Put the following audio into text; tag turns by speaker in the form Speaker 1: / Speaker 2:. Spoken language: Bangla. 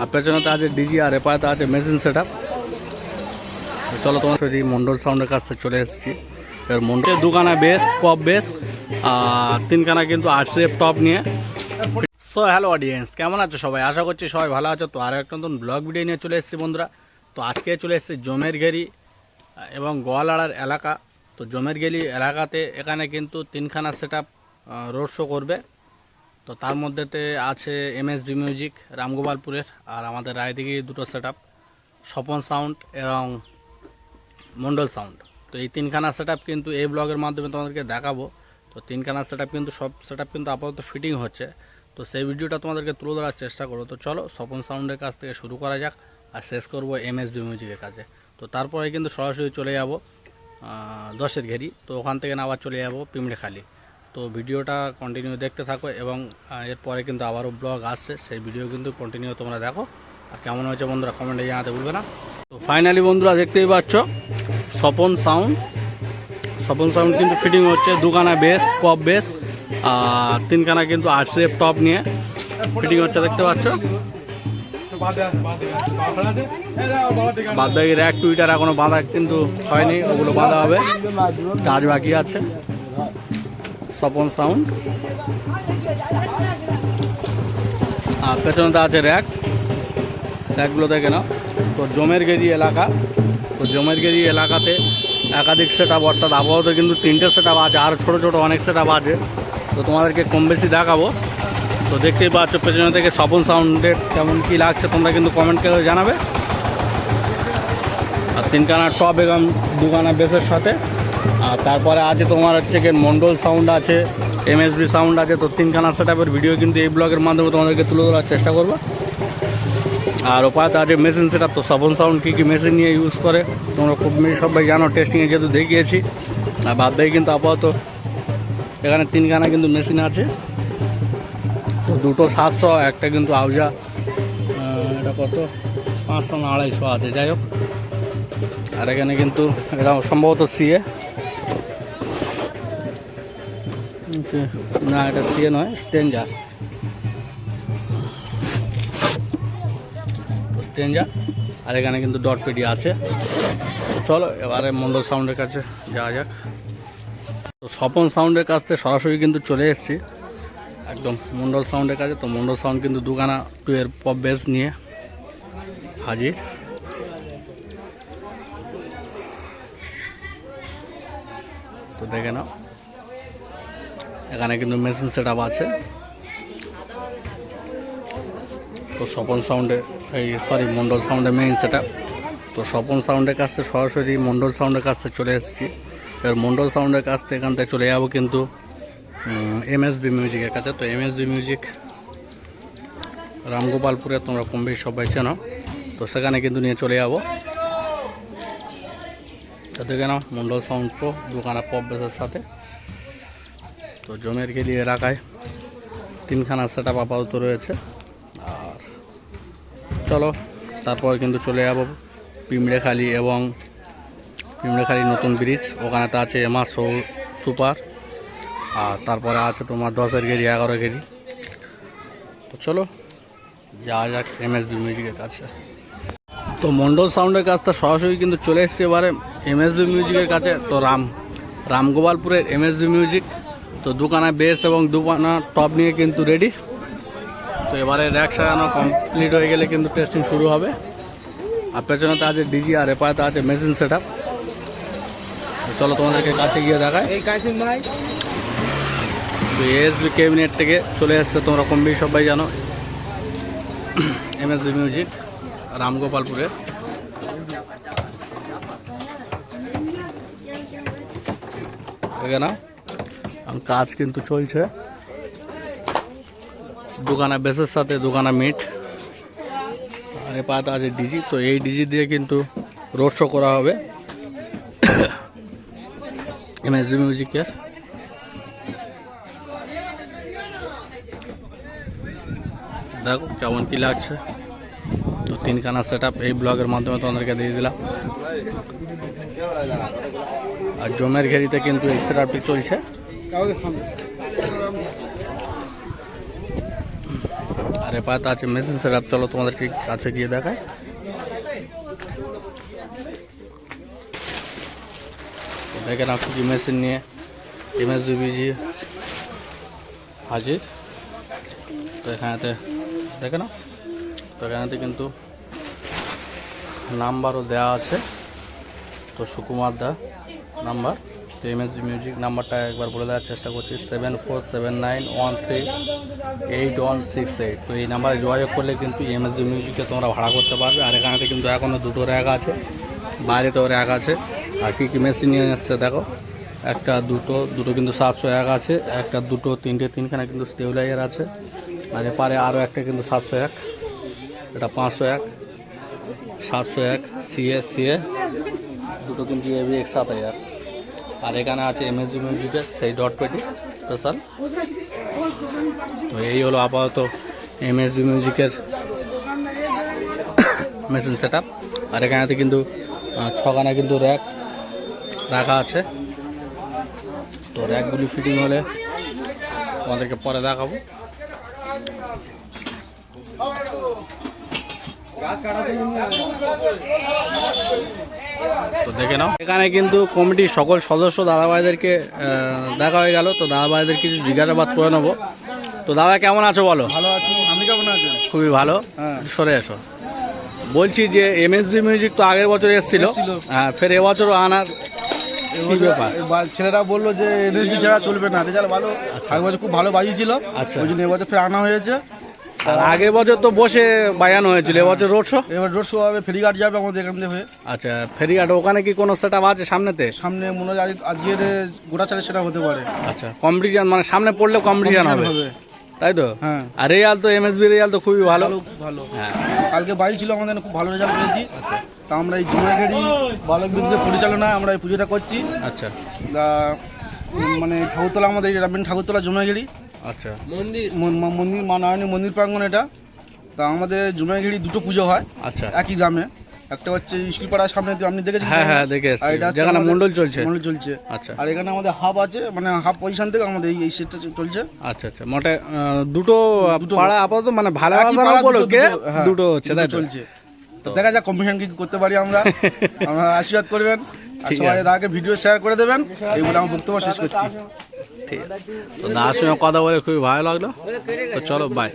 Speaker 1: আর পেছনেতে আছে ডিজি আর এপাতে আছে মেশিন সেট চলো তোমার সরি মন্ডল সাউন্ডের কাছ চলে এসেছি। এবার মন্ডল দুখানা বেস পপ বেস আর তিনখানা কিন্তু আরসিএফ টপ নিয়ে। সো হ্যালো অডিয়েন্স কেমন আছো সবাই? আশা করছি সবাই ভালো আছো। তো আর একটা নতুন ব্লগ ভিডিও নিয়ে চলে এসেছি বন্ধুরা। তো আজকে চলে এসেছি জমের ঘেরি, এবং গোয়ালাড়ার এলাকা। তো জমের গেলি এলাকাতে এখানে কিন্তু তিনখানা সেট আপ রোড শো করবে। তো তার মধ্যেতে আছে এমএসবি মিউজিক রামগোপালপুরের আর আমাদের রায়দিঘি দুটো সেট স্বপন সাউন্ড এবং মন্ডল সাউন্ড তো এই তিনখানা সেট কিন্তু এই ব্লগের মাধ্যমে তোমাদেরকে দেখাবো। তো তিনখানা সেট কিন্তু, সব সেট কিন্তু আপাতত ফিটিং হচ্ছে। তো সেই ভিডিওটা তোমাদেরকে তুলে ধরার চেষ্টা করো তো চলো, স্বপন সাউন্ডের কাছ থেকে শুরু করা যাক আর শেষ করব এমএসবি মিউজিকের কাছে তো তারপরে কিন্তু সরাসরি চলে যাব দশের ঘেরি। তো ওখান থেকে আবার চলে যাব পিমড়েখালি। তো ভিডিওটা কন্টিনিউ দেখতে থাকো এবং এরপরে কিন্তু আবারও ব্লগ আসছে, সেই ভিডিও কিন্তু কন্টিনিউ তোমরা দেখো। আর কেমন হয়েছে বন্ধুরা কমেন্টে জানাতে ভুলবে না। তো ফাইনালি বন্ধুরা দেখতেই পাচ্ছ, স্বপন সাউন্ড স্বপন সাউন্ড কিন্তু ফিটিং হচ্ছে, দুখানা বেস পপ বেস আর তিনখানা কিন্তু আরসিএফ টপ নিয়ে ফিটিং হচ্ছে, দেখতে পাচ্ছ? বাদ বাকি র্যাক টুইটার এখনও বাঁধা কিন্তু হয়নি, ওগুলো বাঁধা হবে, কাজ বাকি আছে। সাউন্ড। আর পেছনে তো আছে র্যাক। র্যাকগুলো দেখে নাও। তো জমের গেরি এলাকা। তো জমের গেরি এলাকাতে একাধিক সেট আপ অর্থাৎ আপাতত কিন্তু তিনটে সেট আপ আছে, আর ছোটো ছোটো অনেক সেট আপ আছে। তো তোমাদেরকে কম বেশি দেখাবো। তো দেখতেই পাচ্ছ, পেছনে থেকে স্বপন সাউন্ডের কেমন কী লাগছে, তোমরা কিন্তু কমেন্ট করে জানাবে। আর তিনখানা টপ এবং দুখানা বেসের সাথে। আর তারপরে আছে তোমার হচ্ছে কি মন্ডল সাউন্ড আছে এমএসবি সাউন্ড আছে, তো তিনখানা সেট আপের ভিডিও কিন্তু এই ব্লগের মাধ্যমে তোমাদেরকে তুলে ধরার চেষ্টা করব। আর ওপাতে আছে মেশিন সেট তো সাবন সাউন্ড কী কী মেশিন নিয়ে ইউজ করে, তোমরা খুব সবাই জানো টেস্টিংয়ে যেহেতু দেখিয়েছি। আর বাদ দিয়ে কিন্তু আপাতত এখানে তিনখানা কিন্তু মেশিন আছে। তো দুটো সাতশো, একটা কিন্তু আউজা এটা কত? পাঁচশো না আড়াইশো আছে, যাই হোক। আর এখানে কিন্তু এটা সম্ভবত সিএ না, এটা সিএ নয় স্টেঞ্জার স্টেঞ্জার আর এখানে কিন্তু ডট পেডি আছে চলো, এবারে মন্ডল সাউন্ডের কাছে যাওয়া যাক। তো স্বপন সাউন্ডের কাছ থেকে সরাসরি কিন্তু চলে এসেছি। একদম মন্ডল সাউন্ডের কাছে, তো মন্ডল সাউন্ড কিন্তু দুখানা টু এর পপ বেস নিয়ে হাজির। তো দেখে নাও। এখানে কিন্তু মেশিন সেট আছে। তো স্বপন সাউন্ডে এই সরি মন্ডল সাউন্ডে মেইন সেট তো স্বপন সাউন্ডের কাছ থেকে সরাসরি মন্ডল সাউন্ডের কাছ থেকে চলে এসেছি। এবার মন্ডল সাউন্ডের কাছ থেকে এখান থেকে চলে যাব কিন্তু এমএসবি মিউজিকের কাছে। তো এমএসবি মিউজিক রামগোপালপুরে তোমরা কম বেশি সবাই চেনো। তো সেখানে কিন্তু নিয়ে চলে যাব। তো দেখে মন্ডল সাউন্ড প্রো দোকানা পপ বেসের সাথে। তো জমের গেলি এলাকায় তিনখানা সেট আপ আপাতত রয়েছে। আর চলো, তারপর কিন্তু চলে যাব পিমড়েখালি এবং পিমড়েখালি নতুন ব্রিজ ওখানে তো আছে এমা সৌ সুপার আর তারপরে আছে তোমার দশের গেরি এগারো গেরি তো চলো যাওয়া যাক এমএসবি মিউজিকের কাছে তো মন্ডল সাউন্ডের কাছটা সরাসরি কিন্তু চলে এসছে এবারে এমএসবি মিউজিকের কাছে। তো রাম, রামগোপালপুরের এমএসবি মিউজিক। তো দুখানা বেস এবং দুখানা টপ নিয়ে কিন্তু রেডি তো এবারে র্যাক সাজানো কমপ্লিট হয়ে গেলে কিন্তু টেস্টিং শুরু হবে। আর পেছনেতে আছে ডিজি আর এপাতে আছে মেশিন সেট আপ চলো তোমাদেরকে কাছে গিয়ে দেখায়
Speaker 2: এই কাশিম ভাই।
Speaker 1: তো এসবি ক্যাবিনেট থেকে চলে এসছে তোমরা কম বেশি সবাই জানো। এম এমএসবি মিউজিক রামগোপালপুরের দেখে না এখন কাজ কিন্তু চলছে। দোকানা বেসের সাথে দোকানা মিট আর এ পাতে আছে ডিজি তো এই ডিজি দিয়ে কিন্তু রোড শো করা হবে। এমএসবি মিউজিকের দেখো কেমন কি লাগছে। তো তিনখানা সেট আপ এই ব্লগের মাধ্যমে তোমাদেরকে দিয়ে দিলাম। আর জমের ঘেরিতে কিন্তু এই সেট চলছে। আর এপাতে আছে, মেশিন সেট চলো তোমাদেরকে কাছে গিয়ে দেখায় দেখে নাও কি মেশিন নিয়ে এমএসডিবিজি হাজির। তো এখানেতে, দেখে নাও। তো এখানেতে কিন্তু নাম্বারও দেওয়া আছে। তো সুকুমার দা, নাম্বার। তো এমএসজি মিউজিক নাম্বারটা একবার বলে দেওয়ার চেষ্টা করছি seven four seven nine one three eight one six eight তো এই নাম্বারে যোগাযোগ করলে কিন্তু এমএসজি মিউজিকে তোমরা ভাড়া করতে পারবে। আর এখানেতে কিন্তু এখনও দুটো র্যাক আছে, বাইরেতেও র্যাক আছে। আর কী কী মেশিন নিয়ে এসছে দেখো, একটা, দুটো দুটো কিন্তু সাতশো এক আছে, একটা, দুটো, তিনটে, তিনখানা কিন্তু স্টেবিলাইজার আছে। আর এপারে আরও একটা কিন্তু সাতশো এক এটা পাঁচশো এক সাতশো এক সিএ সিএ দুটো কিন্তু এবি এক সাত হাজার। আর এখানে আছে এমএসজি মিউজিকের সেই ডট পেটি স্পেশাল তো এই হলো আপাতত এমএসজি মিউজিকের মেশিন সেট আপ আর এখানেতে কিন্তু ছখানা কিন্তু র্যাক রাখা আছে। তো র্যাকগুলি ফিটিং হলে তোমাদেরকে পরে দেখাবো। তো দেখে নাও। এখানে কিন্তু কমিটির সকল সদস্য দাদাভাইদেরকে দেখা হয়ে গেল। তো দাদাভাইদের কিছু জিজ্ঞাসাবাদ করে নেব। তো দাদা কেমন আছো বলো?
Speaker 2: ভালো আছি। আপনি কেমন আছেন
Speaker 1: খুবই ভালো।
Speaker 2: হ্যাঁ।
Speaker 1: সরে এসো। বলছি যে এম এস এমএসডি মিউজিক তো আগের বছর এসেছিল। হ্যাঁ ফের এবছরও আনার
Speaker 2: ছেলেরা বলল যে এনএসবি ছাড়া চলবে না। রেজাল্ট ভালো। আগের বছর খুব ভালো বাজিয়েছিল।
Speaker 1: আচ্ছা।
Speaker 2: ওই জন্য এবছর ফের আনা হয়েছে।
Speaker 1: আর আগের বছর তো বসে বায়ানো হয়েছিল এবছর রোড শো
Speaker 2: এবার রোড শো হবে ফেরিঘাট যাবে আমাদের এখান থেকে। হয়ে
Speaker 1: আচ্ছা ফেরিঘাট ওখানে কি কোনো সেট আছে সামনেতে
Speaker 2: সামনে মনে হয় আজকের গোটা চালে সেটা হতে পারে।
Speaker 1: আচ্ছা কম্পিটিশন মানে সামনে পড়লে কম্পিটিশন হবে। তাই তো?
Speaker 2: হ্যাঁ।
Speaker 1: আর রেয়াল তো এমএসবি রেয়াল তো খুবই ভালো।
Speaker 2: ভালো।
Speaker 1: হ্যাঁ।
Speaker 2: কালকে বাজিয়েছিল আমাদের খুব ভালো রেজাল্ট পেয়েছি। তা আমরা এই জুমাগেরি বালক বিদ্যুৎ পরিচালনায় আমরা এই পুজোটা করছি।
Speaker 1: আচ্ছা।
Speaker 2: মানে ঠাকুরতলা আমাদের এই রামেন ঠাকুরতলা জুমাগেরি
Speaker 1: আচ্ছা।
Speaker 2: মন্দির। মন্দির মা নারায়ণী মন্দির প্রাঙ্গণ এটা। তা আমাদের জুমাইঘেরি দুটো পুজো হয়
Speaker 1: আচ্ছা।
Speaker 2: একই গ্রামে। একটা হচ্ছে স্কুলপাড়ার সামনে তো আপনি দেখেছেন
Speaker 1: হ্যাঁ হ্যাঁ দেখে
Speaker 2: আর এটা
Speaker 1: যেখানে মন্ডল চলছে।
Speaker 2: মন্ডল চলছে।
Speaker 1: আচ্ছা।
Speaker 2: আর এখানে আমাদের হাফ আছে মানে হাফ পজিশন থেকে আমাদের এই- সেটটা চলছে।
Speaker 1: আচ্ছা আচ্ছা। মোটে দুটো পাড়া আপাতত মানে ভালো উপলক্ষে
Speaker 2: দুটো, হ্যাঁ,
Speaker 1: হচ্ছে
Speaker 2: চলছে। তো দেখা যাক কম্পিটিশন কি করতে পারি আমরা। আমরা আশীর্বাদ করবেন। সবাই দাদাকে ভিডিও শেয়ার করে দেবেন। আমার বক্তব্য শেষ করছি।
Speaker 1: ঠিক আছে। তো দাদার সঙ্গে কথা বলে খুবই ভালো লাগল। তো চলো বাই